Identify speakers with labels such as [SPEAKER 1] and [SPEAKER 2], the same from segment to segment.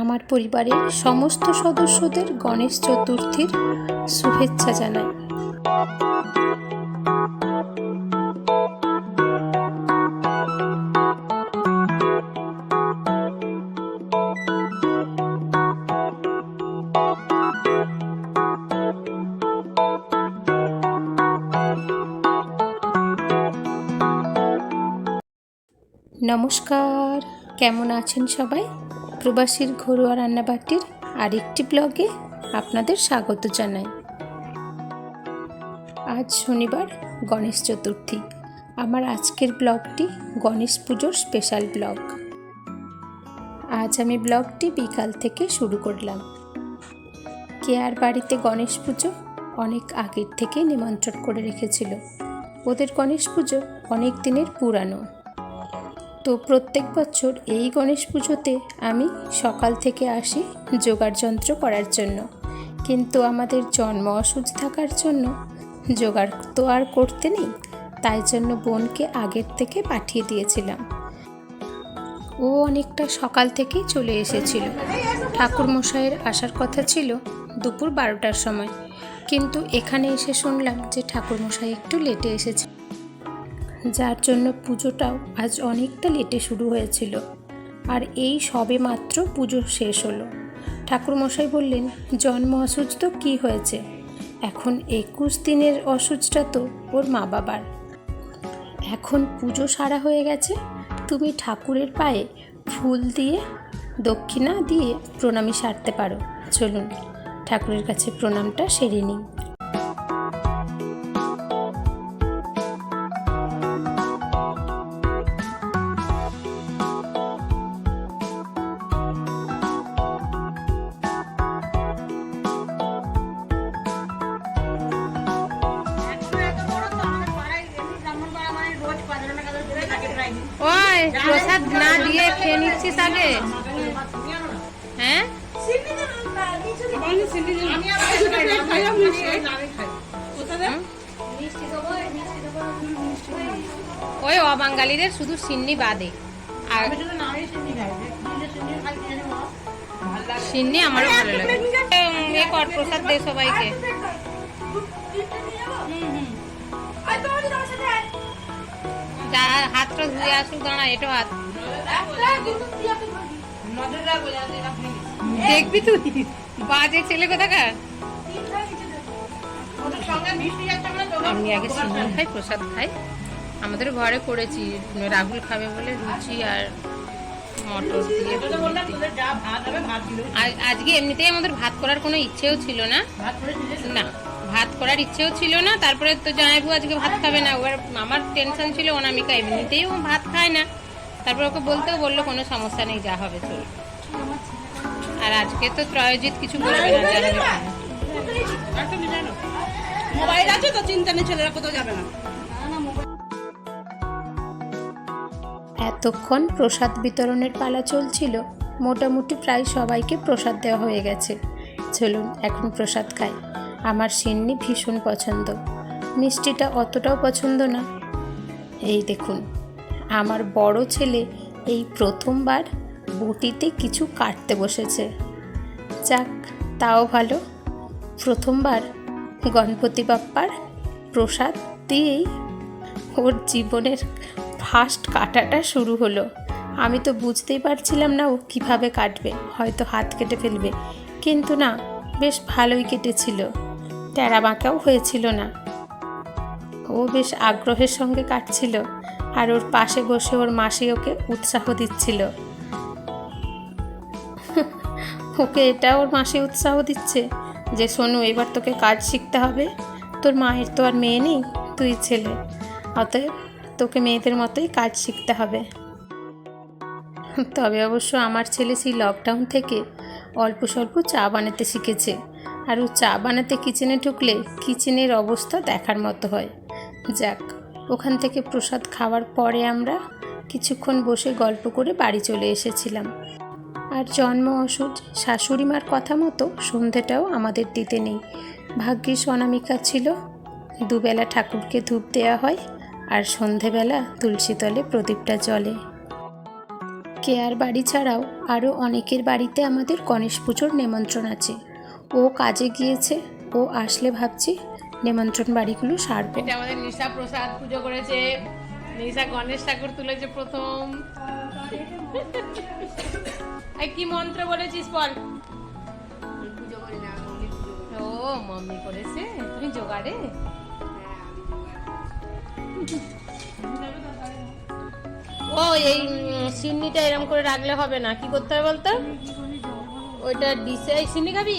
[SPEAKER 1] আমার পরিবারের সমস্ত সদস্যদের গণেশ চতুর্থীর শুভেচ্ছা জানাই। নমস্কার। কেমন আছেন সবাই? প্রবাসীর ঘরোয়া রান্নাবাটির আরেকটি ব্লগে আপনাদের স্বাগত জানাই। আজ শনিবার, গণেশ চতুর্থী। আমার আজকের ব্লগটি গণেশ পুজোর স্পেশাল ব্লগ। আজ আমি ব্লগটি বিকাল থেকে শুরু করলাম। কেয়ার বাড়িতে গণেশ পুজো অনেক আগের থেকে নিমন্ত্রণ করে রেখেছিল। ওদের গণেশ পুজো অনেক দিনের পুরানো। তো প্রত্যেক বছর এই গণেশ পুজোতে আমি সকাল থেকে আসি যোগাড় যন্ত্র করার জন্য। কিন্তু আমাদের জন্ম অসুখ থাকার জন্য জোগাড় তো আর করতে নেই, তাই জন্য বোনকে আগের থেকে পাঠিয়ে দিয়েছিলাম। ও অনেকটা সকাল থেকেই চলে এসেছিল। ঠাকুর মশাইয়ের আসার কথা ছিল দুপুর বারোটার সময়। কিন্তু এখানে এসে শুনলাম যে ঠাকুর মশাই একটু লেটে এসেছে। যার জন্য পুজোটাও আজ অনেকটা লেটে শুরু হয়েছিল। আর এই সবে মাত্র পুজো শেষ হলো। ঠাকুরমশাই বললেন, জন্ম অসুচ তো কী হয়েছে? এখন একুশ দিনের অসুচটা তো ওর মা বাবার। এখন পুজো সারা হয়ে গেছে, তুমি ঠাকুরের পায়ে ফুল দিয়ে, দক্ষিণা দিয়ে প্রণামী সারতে পারো। চলুন, ঠাকুরের কাছে প্রণামটা সেরে নিই।
[SPEAKER 2] প্রসাদ না দিয়ে খেয়ে নিচ্ছিস আগে? হ্যাঁ? ওই অবাঙ্গালিদের শুধু সিন্নি বাদে। আর সিন্নি আমারও ভালো লাগে। এ কর প্রসাদ দে সবাইকে। হাতটা ধুয়ে আসুক, দাঁড়া, এটা হাত। দেখবি তুই? বাজে ছেলে কোথাকার? আমি আগে সিন্নি খাই, প্রসাদ খাই। আমাদের ঘরে করেছি, রাহুল খাবে বলে রুচি আর মটর দিয়ে আজকে এমনিতেই আমাদের ভাত করার কোনো ইচ্ছেও ছিল না। না। ভাত করার ইচ্ছেও ছিল না তারপরে তো জামাইবু আজকে ভাত খাবে না এবার আমার টেনশন ছিল অনামিকা এমনিতেই ও ভাত খায় না। তারপর ওকে বলতেও বলল কোনো সমস্যা নেই যা হবে চল। আর আজকে তো ত্রয়োজিৎ কিছু বলবে না
[SPEAKER 3] মোবাইল আছে তো চিন্তা নেই ছেলেরা কোথাও যাবে না।
[SPEAKER 1] এতক্ষণ প্রসাদ বিতরণের পালা চলছিল মোটামুটি প্রায় সবাইকে প্রসাদ দেওয়া হয়ে গেছে। চলুন এখন প্রসাদ খাই। আমার সিন্নি ভীষণ পছন্দ। মিষ্টিটা অতটাও পছন্দ না। এই দেখুন, আমার বড় ছেলে এই প্রথমবার বটিতে কিছু কাটতে বসেছে। যাক, তাও ভালো। প্রথমবার গণপতি বাপ্পার প্রসাদ দিয়েই ওর জীবনের ফার্স্ট কাটাটা শুরু হলো। আমি তো বুঝতেই পারছিলাম না ও কীভাবে কাটবে, হয়তো হাত কেটে ফেলবে। কিন্তু না, বেশ ভালোই কেটেছিল। টেরা বাঁকাও হয়েছিল না। ও বেশ আগ্রহের সঙ্গে কাটছিল আর ওর পাশে বসে ওর মাসি ওকে উৎসাহ দিচ্ছিল। ওকে এটা ওর মাসি উৎসাহ দিচ্ছে যে সোনু এবার তোকে কাজ শিখতে হবে। তোর মায়ের তো আর মেয়ে নেই, তুই ছেলে। অতএব তোকে মেয়েদের মতোই কাজ শিখতে হবে। তবে অবশ্য আমার ছেলে সেই লকডাউন থেকে অল্প স্বল্প চা বানাতে শিখেছে। আর চা বানাতে কিচেনে ঢুকলে কিচেনের অবস্থা দেখার মতো হয়। যাক, ওখান থেকে প্রসাদ খাওয়ার পরে আমরা কিছুক্ষণ বসে গল্প করে বাড়ি চলে এসেছিলাম। আর জন্ম ওষুধ শাশুড়ি মার কথা মতো সন্ধেটাও আমাদের দিতে নেই। ভাগ্যিস অনামিকা ছিল। দুবেলা ঠাকুরকে ধূপ দেওয়া হয় আর সন্ধেবেলা তুলসী তলে প্রদীপটা জ্বলে। কেয়ার বাড়ি ছাড়াও আরও অনেকের বাড়িতে আমাদের গণেশ পুজোর নিমন্ত্রণ আছে। ও কাজে গিয়েছে, ও আসলে ভাবছি নিমন্ত্রণ বাড়িগুলো সারবো।
[SPEAKER 2] এটা আমাদের নিশা প্রসাদ পুজো করেছে। নিশা গণেশ ঠাকুর তুলেছে প্রথম। কি মন্ত্র বলেছিস বল? ও, মাম্মি করেছে? তুমি জোগাড়ে? ও, এই সিন্নিটা এরম করে রাখলে হবে না। কি করতে হবে বলতো? ওইটা ডিসে সিন্নি খাবি?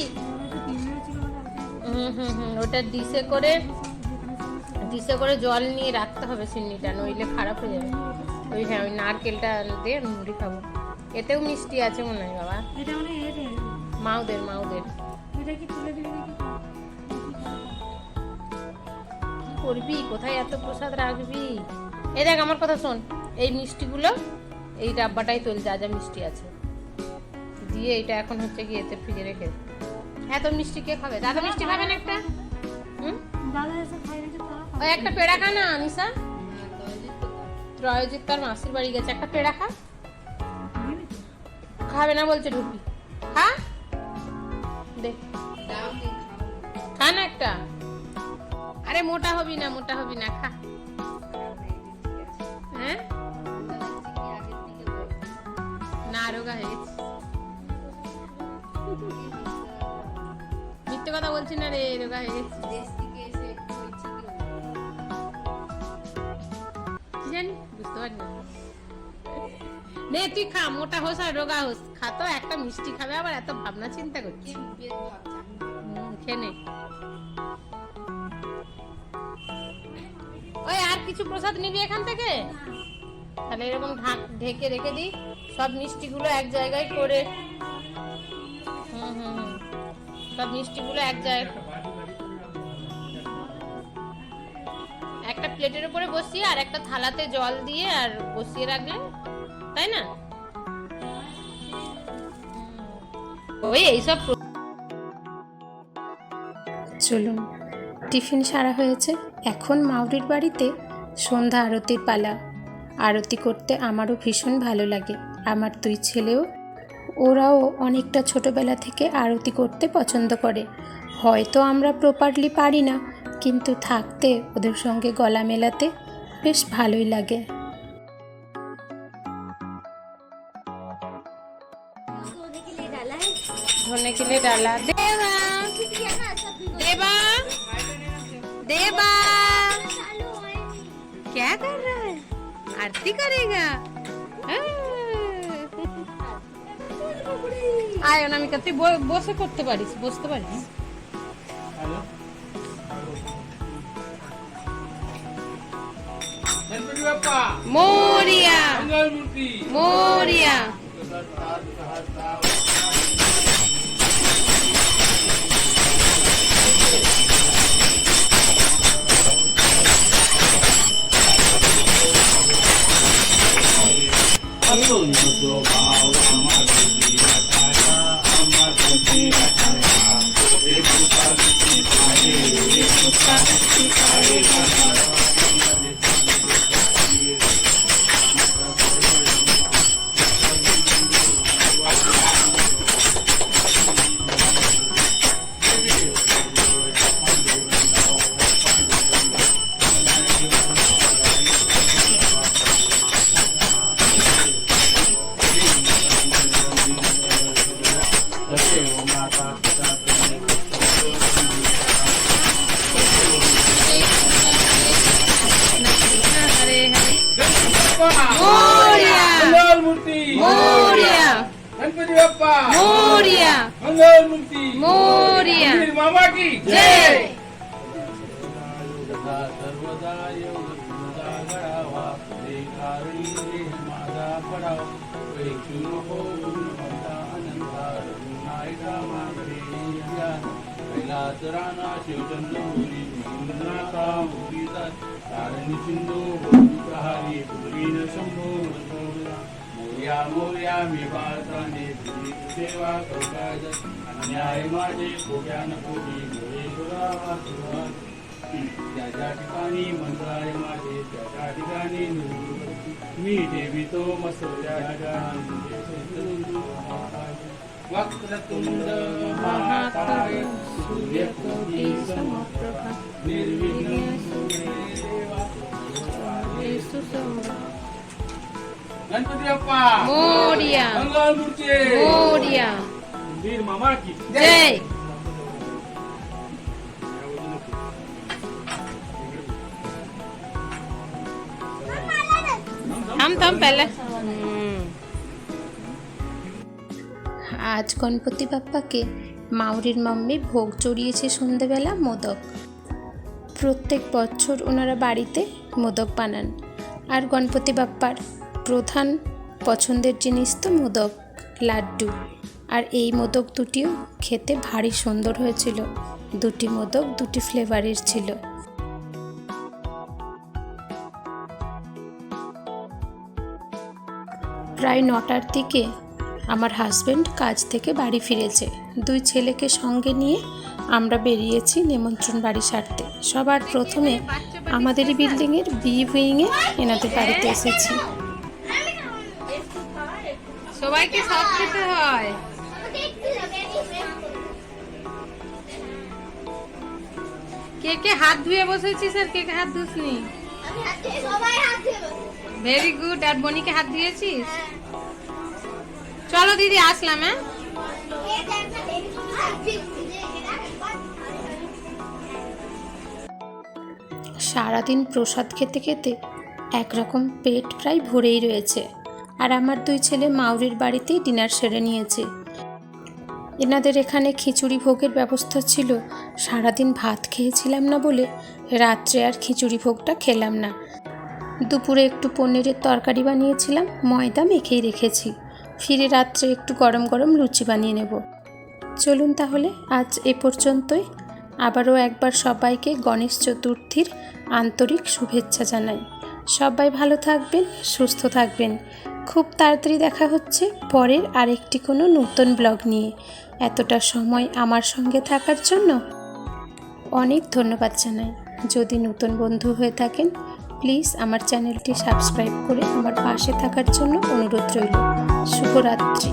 [SPEAKER 2] হুম হুম হুম ওটা ডিসে করে ডিসে করে জল নিয়ে রাখতে হবে সিন্নিটা নইলে খারাপ হয়ে যাবে। ওই হ্যাঁ ওই নারকেলটা দিয়ে মুড়ি খাব। এতেও মিষ্টি আছে মনে হয় বাবা।
[SPEAKER 4] এটা মানে
[SPEAKER 2] মাউদের মাউদের।
[SPEAKER 4] এটা কি তুলে দিবি
[SPEAKER 2] কি করবি? কোথায় এত প্রসাদ রাখবি? এই দেখ আমার কথা শোন। এই মিষ্টিগুলো এই ডাব্বাটাই তোল যা যা মিষ্টি আছে। দিয়ে এটা এখন হচ্ছে কি এতে ফ্রিজে রেখে। এত মিষ্টি কে খাবে? দাদা মিষ্টি খাবেন একটা? ওই একটা পেড়া খা না নিশা ত্রয়োজিৎ তার মাসির বাড়ি গেছে। একটা পেড়া খা। খাবে না বলছে ঢুকি খা। দেখ। খা না একটা। আরে মোটা হবি না মোটা হবি না খা। হ্যাঁ? না রোগা হয়েছে মিথ্যে কথা বলছি না রে রোগা হয়ে জানি, বুঝতে পারি না। তুই খা, মোটা হোস আর রোগা হোস। খা তো, একটা মিষ্টি খাবে আবার, এত ভাবনা চিন্তা করছিস। খেয়ে নে। ওই, আর কিছু প্রসাদ নিবি এখান থেকে? তাহলে এরকম ঢাক, ঢেকে রেখে দিই। সব মিষ্টিগুলো এক জায়গায় করে সব মিষ্টিগুলো এক জায়গায় একটা প্লেটের উপরে বসিয়ে আর একটা থালাতে জল দিয়ে আর বসিয়ে রাখলে, তাই না? ওই এইসব
[SPEAKER 1] চলুন, টিফিন সারা হয়েছে। এখন মাউরির বাড়িতে সন্ধ্যা আরতির পালা। আরতি করতে আমারও ভীষণ ভালো লাগে। আমার দুই ছেলেও ওরাও অনেকটা ছোটবেলা থেকে আরতি করতে পছন্দ করে হয়তো আমরা প্রপারলি পারি না কিন্তু থাকতে ওদের সঙ্গে গলা মেলাতে বেশ ভালোই লাগে
[SPEAKER 2] धोने के लिए डाला देवा देवा देवा क्या कर रहा है आरती करेगा আয় অনামিকা তুই বসে করতে পারিস বসতে পারিস। মরিয়া।
[SPEAKER 5] মরিয়া। した。
[SPEAKER 2] देवा
[SPEAKER 5] सर्वदा योग तुझा घडावा कारणी रे माझा पडाव. वैचूर हो गुणवंता अनंता रघुनायका मागरे ज्ञान कैलास राणा शिवचंद्र मुली सुंदराचा मुलीचा तारणी सिंधू भोगी प्रहारी पुरीन शंभो मोर्या मोर्या मी बाळताने सेवा कौकाज अन्याय माझे कोट्यान कोटी मुळे सुरावा ज्या ज्या ठिकाणी मंत्र आहे माझे त्या त्या ठिकाणी. मी देवितो मस्त त्या ठिकाणी वक्रतुंड महाकाय सूर्यकोटी समप्रभा। निर्विघ्नं देवा गणपती बाप्पा
[SPEAKER 2] मोरया.
[SPEAKER 5] मंगळमूर्ती!
[SPEAKER 2] मोरया।
[SPEAKER 5] वीर मामा की।
[SPEAKER 2] जय। থাম পেলে
[SPEAKER 1] আজ গণপতি বাপ্পাকে মাউরির মাম্মি ভোগ চড়িয়েছে সন্ধেবেলা মোদক। প্রত্যেক বছর ওনারা বাড়িতে মোদক বানান। আর গণপতি বাপ্পার প্রধান পছন্দের জিনিস তো মোদক, লাড্ডু। আর এই মোদক দুটিও খেতে ভারী সুন্দর হয়েছিল। দুটি মোদক, দুটি ফ্লেভারের ছিল। প্রায় নটার দিকে আমার হাজব্যান্ড কাজ থেকে বাড়ি ফিরেছে। দুই ছেলেকে সঙ্গে নিয়ে আমরা বেরিয়েছি নিমন্ত্রণ বাড়ি সারতে। সবার প্রথমে আমাদের বিল্ডিংয়ের বি উইংয়ে এনাদের বাড়িতে এসেছি।
[SPEAKER 2] সবাইকে সব খেতে হয়। কে কে হাত ধুয়ে বসেছিস আর কে কে হাত ধুসনি? ভেরি গুড আর বনিকে হাত ধুয়েছিস চলো দিদি, আসলাম হ্যাঁ?
[SPEAKER 1] সারাদিন প্রসাদ খেতে খেতে একরকম পেট প্রায় ভরেই রয়েছে। আর আমার দুই ছেলে মাউরির বাড়িতেই ডিনার সেরে নিয়েছে। এনাদের এখানে খিচুড়ি ভোগের ব্যবস্থা ছিল। সারাদিন ভাত খেয়েছিলাম না বলে রাত্রে আর খিচুড়ি ভোগটা খেলাম না। দুপুরে একটু পনিরের তরকারি বানিয়েছিলাম, ময়দা মেখেই রেখেছি। ফিরে রাত্রে একটু গরম গরম লুচি বানিয়ে নেব। চলুন তাহলে, আজ এ পর্যন্তই। আবারও একবার সবাইকে গণেশ চতুর্থীর আন্তরিক শুভেচ্ছা জানাই। সবাই ভালো থাকবেন, সুস্থ থাকবেন। খুব তাড়াতাড়ি দেখা হচ্ছে। পরের আরেকটি কোনো নতুন ব্লগ নিয়ে। এতটা সময় আমার সঙ্গে থাকার জন্য অনেক ধন্যবাদ জানাই। যদি নতুন বন্ধু হয়ে থাকেন, প্লিজ আমার চ্যানেলটি সাবস্ক্রাইব করে আমার পাশে থাকার জন্য অনুরোধ রইল। শুভরাত্রি।